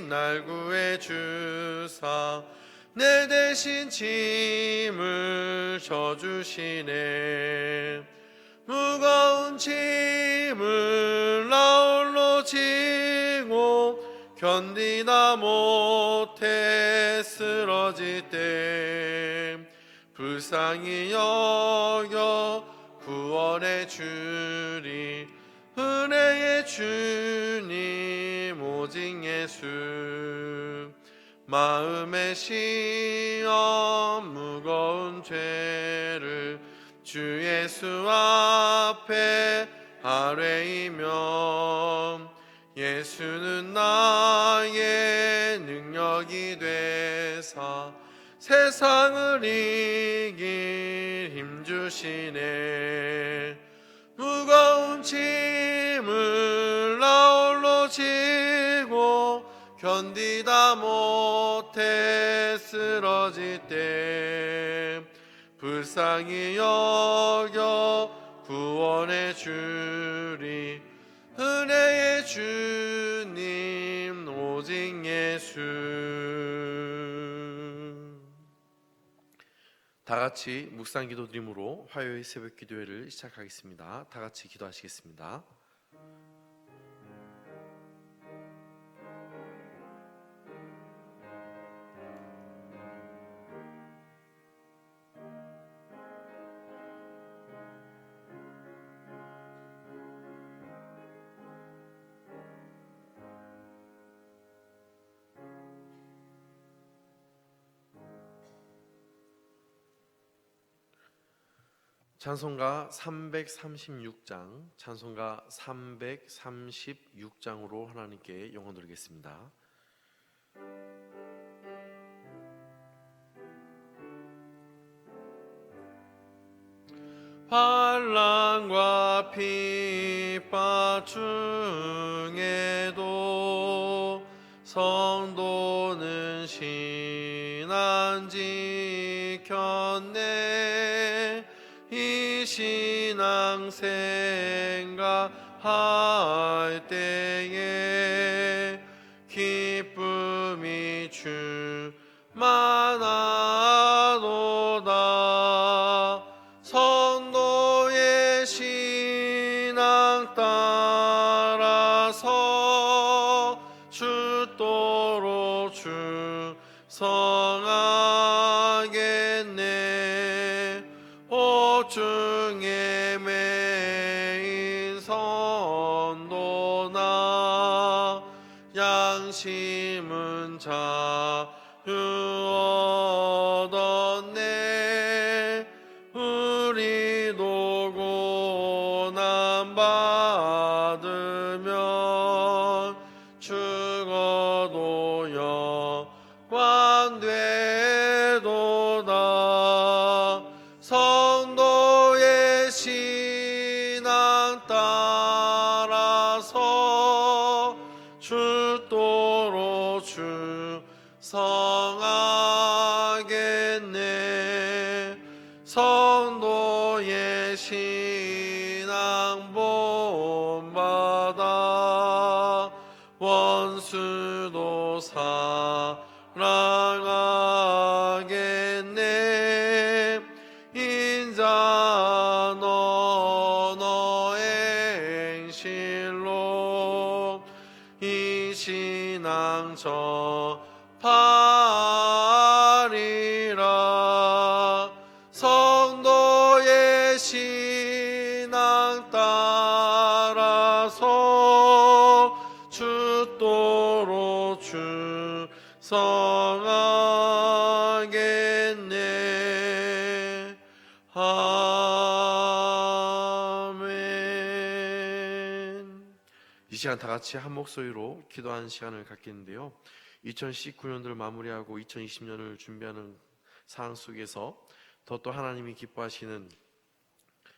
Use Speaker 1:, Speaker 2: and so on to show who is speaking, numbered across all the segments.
Speaker 1: 날 구해 주사. 내 대신 짐을 져주시네. 무거운 짐을 나 홀로 지고 견디다 못해 쓰러질 때 불쌍히 여겨 구원해 주리 은혜의 주님 오직 예수 마음의 시험 무거운 죄를 주 예수 앞에 아뢰이며 예수는 나의 능력이 되사 세상을 이길 힘 주시네. 무거운 짐을 나 홀로 지고 견디다 못해 쓰러질 때 불쌍히 여겨 구원해 주리 은혜의 주님 오직 예수 다 같이 묵상 기도 드림으로 화요일 새벽 기도회를 시작하겠습니다. 다 같이 기도하시겠습니다. 찬송가 336장, 찬송가 336장으로 하나님께 영원 드리겠습니다. 환란과 핍박 중에도 성도는 신안 지 생각할 때에 기쁨이 충만하도다. 선도의 신앙 따라서 주도로 충성 신 성하겠네. 아멘. 이 시간 다 같이 한 목소리로 기도하는 시간을 갖겠는데요. 2019년도를 마무리하고 2020년을 준비하는 상황 속에서 더 또 하나님이 기뻐하시는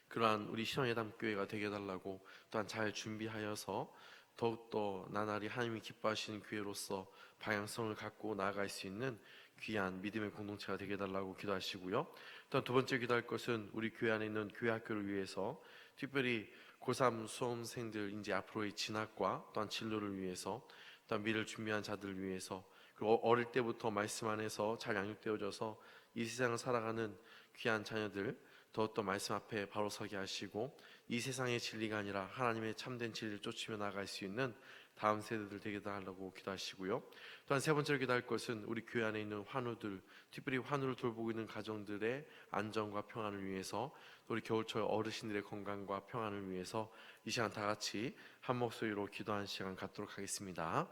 Speaker 1: 그러한 우리 신앙예담 교회가 되게 해달라고 또한 잘 준비하여서 더욱더 나날이 하나님이 기뻐하시는 교회로서 방향성을 갖고 나아갈 수 있는 귀한 믿음의 공동체가 되게 해달라고 기도하시고요. 또한 두 번째 기도할 것은 우리 교회 안에 있는 교회 학교를 위해서 특별히 고3 수험생들 이제 앞으로의 진학과 또한 진로를 위해서 또한 미래를 준비한 자들을 위해서 그리고 어릴 때부터 말씀 안에서 잘 양육되어져서 이 세상을 살아가는 귀한 자녀들 더욱더 말씀 앞에 바로 서게 하시고 이 세상의 진리가 아니라 하나님의 참된 진리를 쫓으며 나갈 수 있는 다음 세대들 되게 달라고 기도하시고요. 또한 세 번째로 기도할 것은 우리 교회 안에 있는 환우들, 특별히 환우를 돌보고 있는 가정들의 안전과 평안을 위해서 또 우리 겨울철 어르신들의 건강과 평안을 위해서 이 시간 다 같이 한 목소리로 기도하는 시간 갖도록 하겠습니다.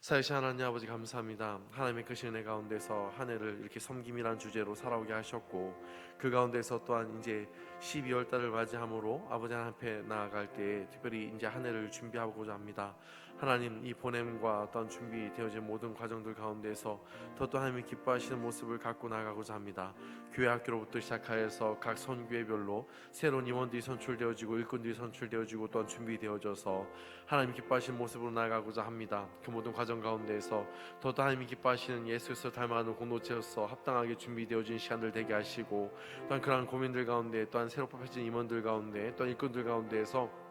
Speaker 1: 사유신 하나님 아버지 감사합니다. 하나님의 크신 은혜 가운데서 한 해를 이렇게 섬김이란 주제로 살아오게 하셨고 그 가운데서 또한 이제 12월 달을 맞이함으로 아버지 하나님 앞에 나아갈 때 특별히 이제 한 해를 준비하고자 합니다. 하나님 이 보냄과 어떤 준비되어진 모든 과정들 가운데서 더또 하나님이 기뻐하시는 모습을 갖고 나가고자 합니다. 교회 학교로부터 시작하여서 각 선교회별로 새로운 임원들이 선출되어지고 일꾼들이 선출되어지고 또한 준비되어져서 하나님 기뻐하시는 모습으로 나아가고자 합니다. 그 모든 과정 가운데서 더또 하나님이 기뻐하시는 예수께서 닮아가는 공동체로서 합당하게 준비되어진 시간들 되게 하시고 또한 그러한 고민들 가운데 또한 새로 뽑혀진 임원들 가운데 또한 일꾼들 가운데에서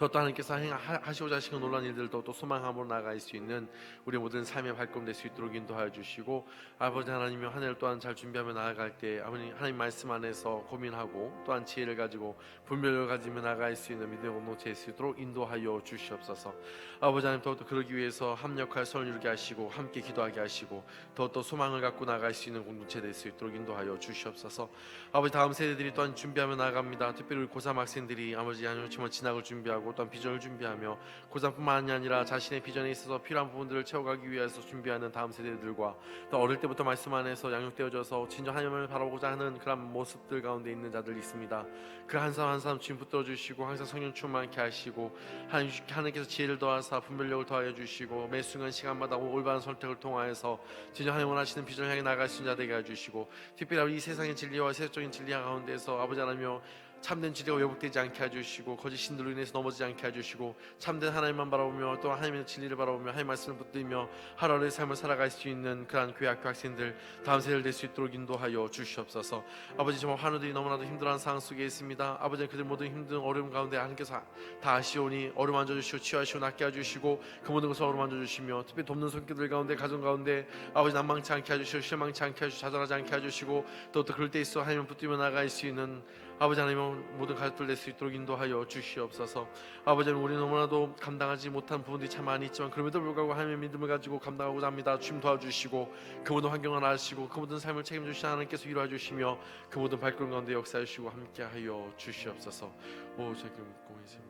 Speaker 1: 더 또 하나님께서 하시고자 하시는 놀란 일들도 또 소망함으로 나아갈 수 있는 우리 모든 삶의 발걸음 될 수 있도록 인도하여 주시고 아버지 하나님이 한 해를 또한 잘 준비하며 나아갈 때 아버님 하나님 말씀 안에서 고민하고 또한 지혜를 가지고 분별을 가지며 나아갈 수 있는 믿음의 공동체 될수 있도록 인도하여 주시옵소서. 아버지 하나님 더욱더 그러기 위해서 합력할 선을 이루게 하시고 함께 기도하게 하시고 더욱더 소망을 갖고 나아갈 수 있는 공동체 될 수 있도록 인도하여 주시옵소서. 아버지 다음 세대들이 또한 준비하며 나아갑니다. 특별히 우리 고3 학생들이 아버지 하나님 진학을 준비하고 어떤 비전을 준비하며 고3뿐만이 아니라 자신의 비전에 있어서 필요한 부분들을 채워가기 위해서 준비하는 다음 세대들과 또 어릴 때부터 말씀 안에서 양육되어져서 진정 하나님을 바라보고자 하는 그런 모습들 가운데 있는 자들이 있습니다. 그 한 사람 한 사람 주님 붙들어 주시고 항상 성령 충만케 하시고 하나님, 하나님께서 지혜를 더하사 분별력을 더하여 주시고 매 순간 시간마다 올바른 선택을 통하여서 진정 하나님 원하시는 비전을 향해 나갈 수 있는 자 되게 해주시고 특별히 이 세상의 진리와 세속적인 진리 가운데서 아버지 하나님여 참된 지대가 왜곡되지 않게 해주시고 거짓 신들로 인해서 넘어지지 않게 해주시고 참된 하나님만 바라보며 또 하나님의 진리를 바라보며 하나님 말씀을 붙들며 하루하루의 삶을 살아갈 수 있는 그러한 교회 학교 학생들 다음 세대를 될 수 있도록 인도하여 주시옵소서. 아버지 정말 환우들이 너무나도 힘들어하는 상황 속에 있습니다. 아버지 그들 모든 힘든 어려움 가운데 하나님께서 다 아시오니 어루움 앉아주시고 치유하시고 낫게 해주시고 그 모든 것을 어루움 앉아주시며 특히 돕는 손길들 가운데 가정 가운데 아버지 난망치 않게 해주시고 실망치 않게 해주시고 자살하지 않게 해주시고 또 또 그럴 때 있어 하나님을 붙들며 나갈 수 있는 아버지 하나님 모든 가족들 낼 수 있도록 인도하여 주시옵소서. 아버지 하나님 우리 너무나도 감당하지 못한 부분들이 참 많이 있지만 그럼에도 불구하고 하나님의 믿음을 가지고 감당하고자 합니다. 주님 도와주시고 그 모든 환경을 아시고 그 모든 삶을 책임져 주신 하나님께서 위로해 주시며 그 모든 발걸음 가운데 역사해 주시고 함께하여 주시옵소서. 오 저기 묻고 있습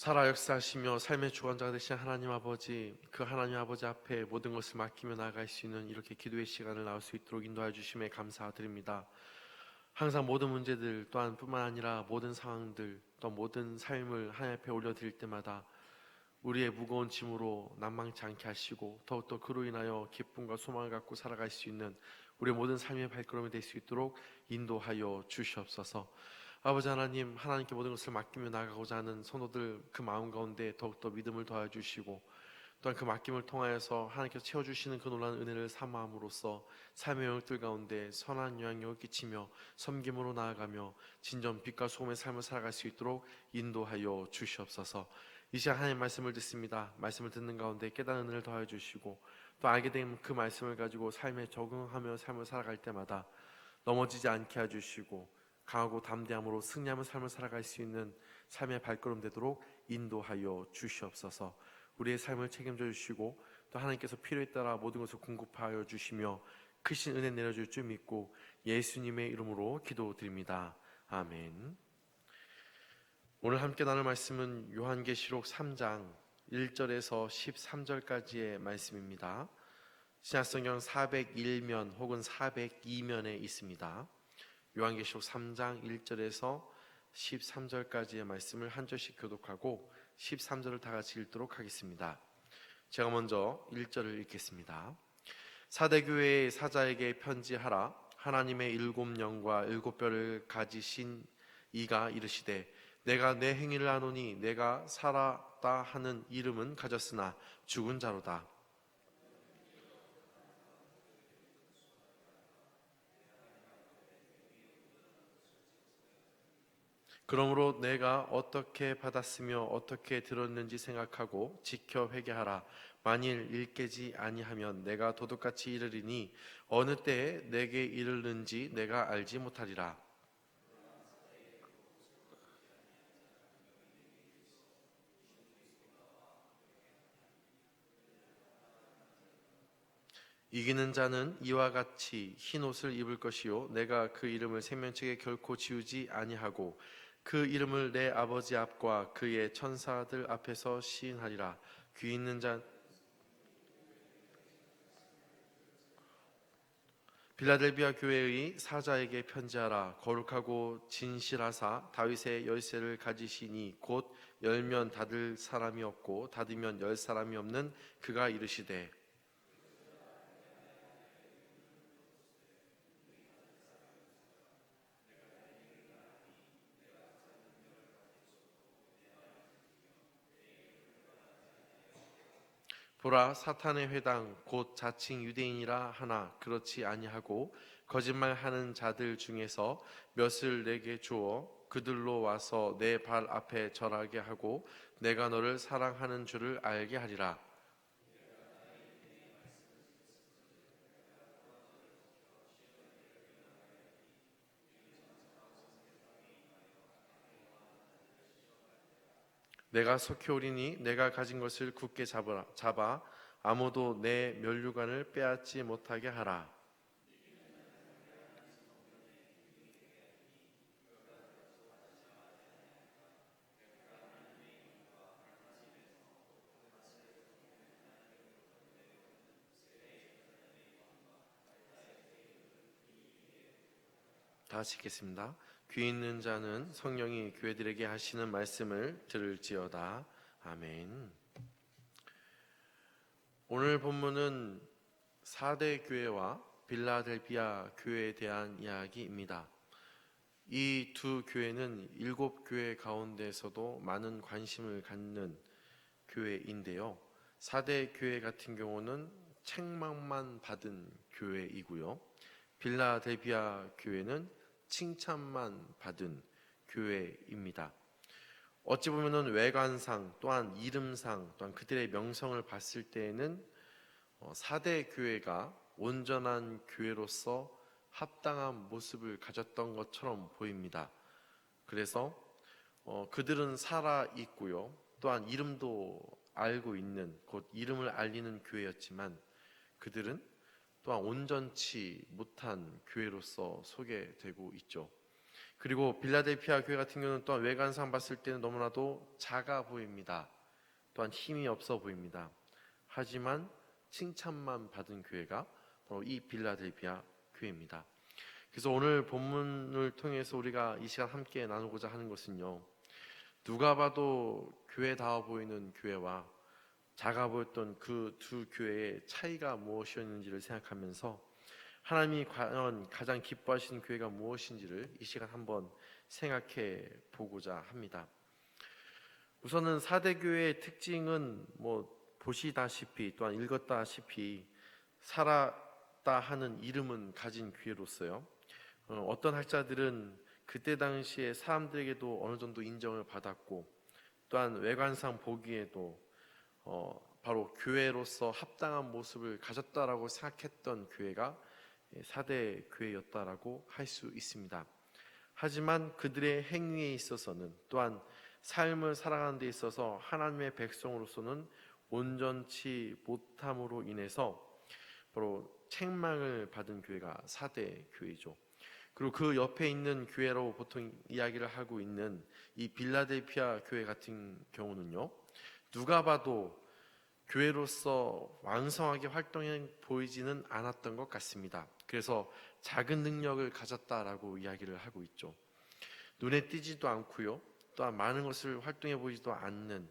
Speaker 1: 살아 역사하시며 삶의 주관자가 되신 하나님 아버지 그 하나님 아버지 앞에 모든 것을 맡기며 나아갈 수 있는 이렇게 기도의 시간을 나올 수 있도록 인도해 주심에 감사드립니다. 항상 모든 문제들 또한 뿐만 아니라 모든 상황들 또 모든 삶을 하나님 앞에 올려드릴 때마다 우리의 무거운 짐으로 난망치 않게 하시고 더욱더 그로 인하여 기쁨과 소망을 갖고 살아갈 수 있는 우리 모든 삶의 발걸음이 될 수 있도록 인도하여 주시옵소서. 아버지 하나님 하나님께 모든 것을 맡기며 나가고자 하는 선호들 그 마음 가운데 더욱더 믿음을 더해 주시고 또한 그 맡김을 통하여서 하나님께서 채워주시는 그 놀라운 은혜를 사모함으로써 삶의 영역들 가운데 선한 영향력을 끼치며 섬김으로 나아가며 진정 빛과 소금의 삶을 살아갈 수 있도록 인도하여 주시옵소서. 이 시간 하나님 말씀을 듣습니다. 말씀을 듣는 가운데 깨달은 은혜를 더해 주시고 또 알게 된 그 말씀을 가지고 삶에 적응하며 삶을 살아갈 때마다 넘어지지 않게 해주시고 강하고 담대함으로 승리하는 삶을 살아갈 수 있는 삶의 발걸음 되도록 인도하여 주시옵소서. 우리의 삶을 책임져 주시고 또 하나님께서 필요에 따라 모든 것을 공급하여 주시며 크신 은혜 내려줄 줄 믿고 예수님의 이름으로 기도드립니다. 아멘. 오늘 함께 나눌 말씀은 요한계시록 3장 1절에서 13절까지의 말씀입니다. 신약성경 401면 혹은 402면에 있습니다. 요한계시록 3장 1절에서 13절까지의 말씀을 한 절씩 교독하고 13절을 다 같이 읽도록 하겠습니다. 제가 먼저 1절을 읽겠습니다. 사대교회의 사자에게 편지하라 하나님의 일곱 영과 일곱 뼈를 가지신 이가 이르시되 내가 내 행위를 아노니 내가 살았다 하는 이름은 가졌으나 죽은 자로다 그러므로 내가 어떻게 받았으며 어떻게 들었는지 생각하고 지켜 회개하라. 만일 일깨지 아니하면 내가 도둑같이 이르리니 어느 때에 내게 이르는지 내가 알지 못하리라. 이기는 자는 이와 같이 흰 옷을 입을 것이요 내가 그 이름을 생명책에 결코 지우지 아니하고 그 이름을 내 아버지 앞과 그의 천사들 앞에서 시인하리라. 귀 있는 자 빌라델비아 교회의 사자에게 편지하라. 거룩하고 진실하사 다윗의 열쇠를 가지시니 곧 열면 닫을 사람이 없고 닫으면 열 사람이 없는 그가 이르시되 보라 사탄의 회당 곧 자칭 유대인이라 하나 그렇지 아니하고 거짓말하는 자들 중에서 몇을 내게 주어 그들로 와서 내 발 앞에 절하게 하고 내가 너를 사랑하는 줄을 알게 하리라 내가 속히 오리니 내가 가진 것을 굳게 잡으라, 잡아 아무도 내 면류관을 빼앗지 못하게 하라. 다시 읽겠습니다. 귀 있는 자는 성령이 교회들에게 하시는 말씀을 들을지어다. 아멘. 오늘 본문은 4대 교회와 빌라델비아 교회에 대한 이야기입니다. 이 두 교회는 일곱 교회 가운데서도 많은 관심을 갖는 교회인데요. 4대 교회 같은 경우는 책망만 받은 교회이고요. 빌라델비아 교회는 칭찬만 받은 교회입니다. 어찌 보면은 외관상 또한 이름상 또한 그들의 명성을 봤을 때에는 4대 교회가 온전한 교회로서 합당한 모습을 가졌던 것처럼 보입니다. 그래서 어, 그들은 살아 있고요. 또한 이름도 알고 있는 곧 이름을 알리는 교회였지만 그들은 또한 온전치 못한 교회로서 소개되고 있죠. 그리고 빌라델피아 교회 같은 경우는 또한 외관상 봤을 때는 너무나도 작아 보입니다. 또한 힘이 없어 보입니다. 하지만 칭찬만 받은 교회가 바로 이 빌라델피아 교회입니다. 그래서 오늘 본문을 통해서 우리가 이 시간 함께 나누고자 하는 것은요. 누가 봐도 교회다워 보이는 교회와 작아 보였던 그 두 교회의 차이가 무엇이었는지를 생각하면서 하나님이 과연 가장 기뻐하시는 교회가 무엇인지를 이 시간 한번 생각해 보고자 합니다. 우선은 4대 교회의 특징은 뭐 보시다시피 또한 읽었다시피 살았다 하는 이름은 가진 교회로서요. 어, 어떤 학자들은 그때 당시에 사람들에게도 어느 정도 인정을 받았고 또한 외관상 보기에도 어, 바로 교회로서 합당한 모습을 가졌다라고 생각했던 교회가 4대 교회였다라고 할 수 있습니다. 하지만 그들의 행위에 있어서는 또한 삶을 살아가는 데 있어서 하나님의 백성으로서는 온전치 못함으로 인해서 바로 책망을 받은 교회가 4대 교회죠. 그리고 그 옆에 있는 교회로 보통 이야기를 하고 있는 이 빌라델피아 교회 같은 경우는요. 누가 봐도 교회로서 왕성하게 활동해 보이지는 않았던 것 같습니다. 그래서 작은 능력을 가졌다라고 이야기를 하고 있죠. 눈에 띄지도 않고요. 또한 많은 것을 활동해 보이지도 않는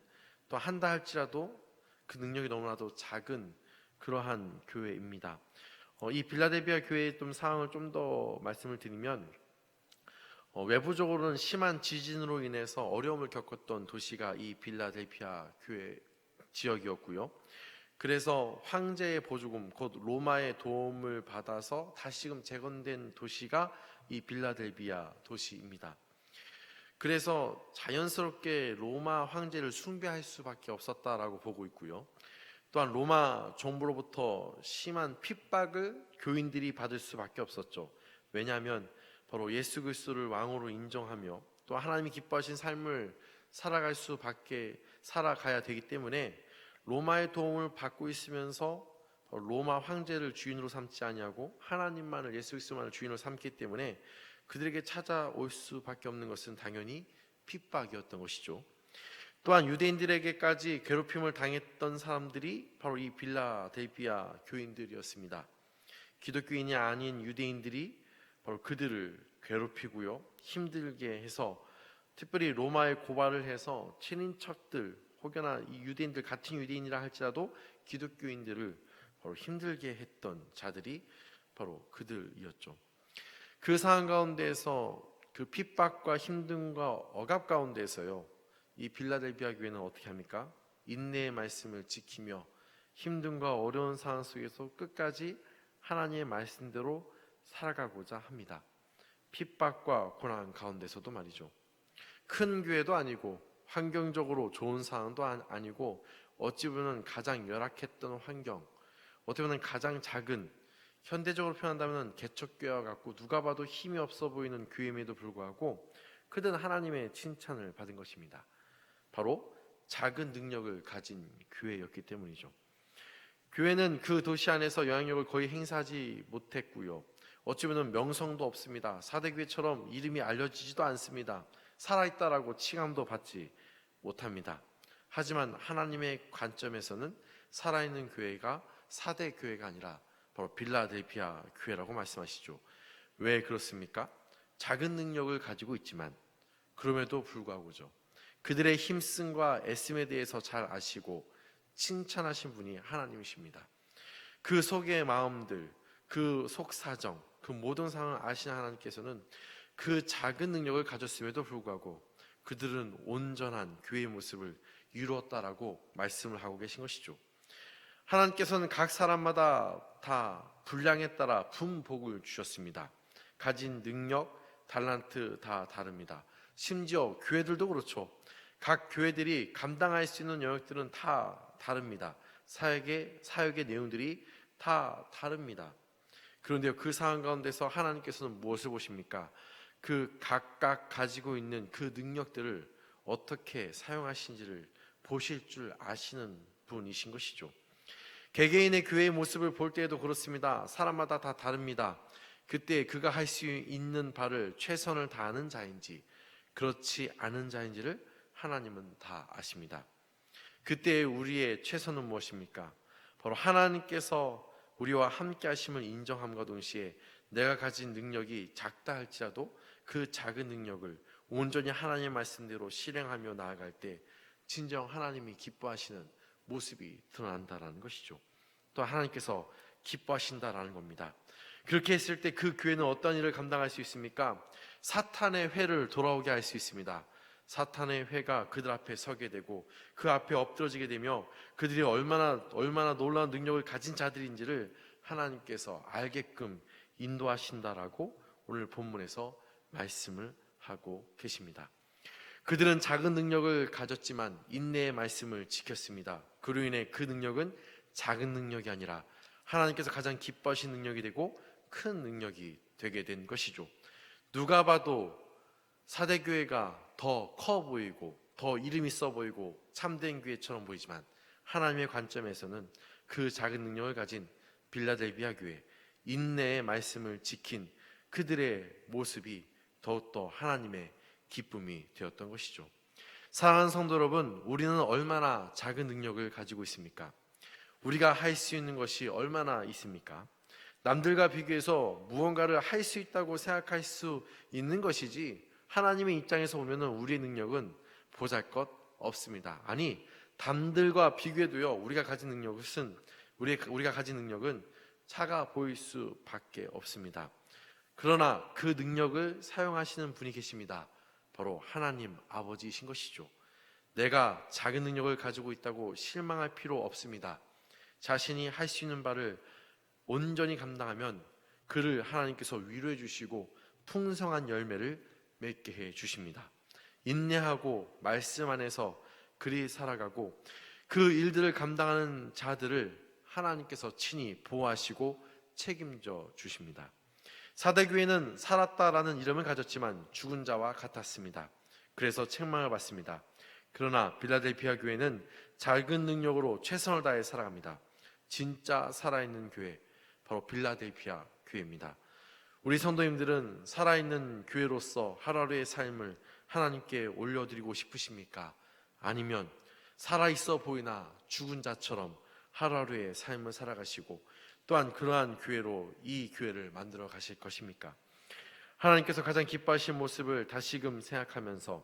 Speaker 1: 또 한다 할지라도 그 능력이 너무나도 작은 그러한 교회입니다. 어, 이 빌라델비아 교회의 좀 상황을 좀 더 말씀을 드리면 어, 외부적으로는 심한 지진으로 인해서 어려움을 겪었던 도시가 이 빌라델피아 교회 지역이었고요. 그래서 황제의 보조금 곧 로마의 도움을 받아서 다시금 재건된 도시가 이 빌라델비아 도시입니다. 그래서 자연스럽게 로마 황제를 숭배할 수밖에 없었다라고 보고 있고요. 또한 로마 정부로부터 심한 핍박을 교인들이 받을 수밖에 없었죠. 왜냐하면 바로 예수 그리스도를 왕으로 인정하며 또 하나님이 기뻐하신 삶을 살아갈 수밖에 살아가야 되기 때문에 로마의 도움을 받고 있으면서 로마 황제를 주인으로 삼지 아니하고 하나님만을 예수 그리스도만을 주인으로 삼기 때문에 그들에게 찾아올 수밖에 없는 것은 당연히 핍박이었던 것이죠. 또한 유대인들에게까지 괴롭힘을 당했던 사람들이 바로 이 빌라델비아 교인들이었습니다. 기독교인이 아닌 유대인들이 바로 그들을 괴롭히고요, 힘들게 해서 특별히 로마에 고발을 해서 친인척들 혹여나 이 유대인들 같은 유대인이라 할지라도 기독교인들을 바로 힘들게 했던 자들이 바로 그들이었죠. 그 상황 가운데에서 그 핍박과 힘듦과 억압 가운데서요. 이 빌라델비아 교회는 어떻게 합니까? 인내의 말씀을 지키며 힘듦과 어려운 상황 속에서 끝까지 하나님의 말씀대로 살아가고자 합니다. 핍박과 고난 가운데서도 말이죠. 큰 교회도 아니고 환경적으로 좋은 상황도 아- 아니고 어찌 보면 가장 열악했던 환경, 어떻게 보면 가장 작은 현대적으로 표현한다면 개척교회와 같고 누가 봐도 힘이 없어 보이는 교회임에도 불구하고 그들은 하나님의 칭찬을 받은 것입니다. 바로 작은 능력을 가진 교회였기 때문이죠. 교회는 그 도시 안에서 영향력을 거의 행사하지 못했고요. 어찌 보면 명성도 없습니다. 사대교회처럼 이름이 알려지지도 않습니다. 살아있다라고 칭함도 받지 못합니다. 하지만 하나님의 관점에서는 살아있는 교회가 사대 교회가 아니라 바로 빌라델피아 교회라고 말씀하시죠. 왜 그렇습니까? 작은 능력을 가지고 있지만 그럼에도 불구하고죠. 그들의 힘씀과 애씀에 대해서 잘 아시고 칭찬하신 분이 하나님이십니다. 그 속의 마음들, 그 속사정, 그 모든 상황을 아시는 하나님께서는 그 작은 능력을 가졌음에도 불구하고 그들은 온전한 교회의 모습을 이루었다라고 말씀을 하고 계신 것이죠. 하나님께서는 각 사람마다 다 분량에 따라 분복을 주셨습니다. 가진 능력, 달란트 다 다릅니다. 심지어 교회들도 그렇죠. 각 교회들이 감당할 수 있는 영역들은 다 다릅니다. 사역의 사역의 내용들이 다 다릅니다. 그런데 그 상황 가운데서 하나님께서는 무엇을 보십니까? 그 각각 가지고 있는 그 능력들을 어떻게 사용하신지를 보실 줄 아시는 분이신 것이죠. 개개인의 교회의 모습을 볼 때에도 그렇습니다. 사람마다 다 다릅니다. 그때 그가 할 수 있는 바를 최선을 다하는 자인지 그렇지 않은 자인지를 하나님은 다 아십니다. 그때 우리의 최선은 무엇입니까? 바로 하나님께서 우리와 함께 하심을 인정함과 동시에 내가 가진 능력이 작다 할지라도 그 작은 능력을 온전히 하나님의 말씀대로 실행하며 나아갈 때 진정 하나님이 기뻐하시는 모습이 드러난다라는 것이죠. 또 하나님께서 기뻐하신다라는 겁니다. 그렇게 했을 때 그 교회는 어떤 일을 감당할 수 있습니까? 사탄의 회를 돌아오게 할 수 있습니다. 사탄의 회가 그들 앞에 서게 되고 그 앞에 엎드러지게 되며 그들이 얼마나 얼마나 놀라운 능력을 가진 자들인지를 하나님께서 알게끔 인도하신다라고 오늘 본문에서 말씀을 하고 계십니다. 그들은 작은 능력을 가졌지만 인내의 말씀을 지켰습니다. 그로 인해 그 능력은 작은 능력이 아니라 하나님께서 가장 기뻐하신 능력이 되고 큰 능력이 되게 된 것이죠. 누가 봐도 사대교회가 더 커 보이고 더 이름 있어 보이고 참된 교회처럼 보이지만 하나님의 관점에서는 그 작은 능력을 가진 빌라델비아 교회 인내의 말씀을 지킨 그들의 모습이 더욱더 하나님의 기쁨이 되었던 것이죠. 사랑하는 성도 여러분, 우리는 얼마나 작은 능력을 가지고 있습니까? 우리가 할 수 있는 것이 얼마나 있습니까? 남들과 비교해서 무언가를 할 수 있다고 생각할 수 있는 것이지 하나님의 입장에서 보면은 우리의 능력은 보잘것 없습니다. 아니 남들과 비교해도요 우리가 가진 능력은 우리 우리가 가진 능력은 차가 보일 수밖에 없습니다. 그러나 그 능력을 사용하시는 분이 계십니다. 바로 하나님 아버지이신 것이죠. 내가 작은 능력을 가지고 있다고 실망할 필요 없습니다. 자신이 할 수 있는 바를 온전히 감당하면 그를 하나님께서 위로해 주시고 풍성한 열매를 맺게 해 주십니다. 인내하고 말씀 안에서 그리 살아가고 그 일들을 감당하는 자들을 하나님께서 친히 보호하시고 책임져 주십니다. 사대 교회는 살았다라는 이름을 가졌지만 죽은 자와 같았습니다. 그래서 책망을 받습니다. 그러나 빌라델피아 교회는 작은 능력으로 최선을 다해 살아갑니다. 진짜 살아있는 교회, 바로 빌라델피아 교회입니다. 우리 성도님들은 살아있는 교회로서 하루하루의 삶을 하나님께 올려드리고 싶으십니까? 아니면 살아있어 보이나 죽은 자처럼 하루하루의 삶을 살아가시고 또한 그러한 교회로 이 교회를 만들어 가실 것입니까? 하나님께서 가장 기뻐하신 모습을 다시금 생각하면서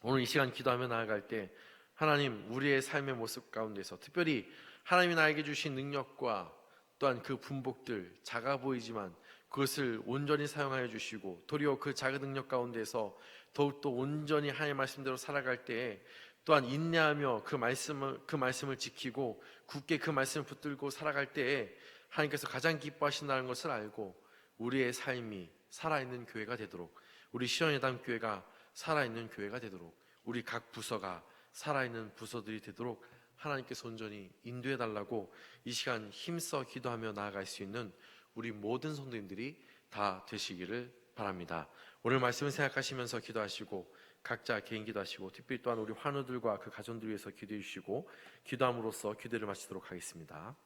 Speaker 1: 오늘 이 시간 기도하며 나아갈 때 하나님 우리의 삶의 모습 가운데서 특별히 하나님이 나에게 주신 능력과 또한 그 분복들 작아 보이지만 그것을 온전히 사용하여 주시고 도리어 그 작은 능력 가운데서 더욱더 온전히 하나님의 말씀대로 살아갈 때에 또한 인내하며 그 말씀을 그 말씀을 지키고 굳게 그 말씀을 붙들고 살아갈 때에 하나님께서 가장 기뻐하신다는 것을 알고 우리의 삶이 살아있는 교회가 되도록 우리 시원예담 교회가 살아있는 교회가 되도록 우리 각 부서가 살아있는 부서들이 되도록 하나님께서 온전히 인도해 달라고 이 시간 힘써 기도하며 나아갈 수 있는 우리 모든 성도님들이 다 되시기를 바랍니다. 오늘 말씀을 생각하시면서 기도하시고 각자 개인 기도하시고 특별히 또한 우리 환우들과 그 가정들 위해서 기도해 주시고 기도함으로써 기도를 마치도록 하겠습니다.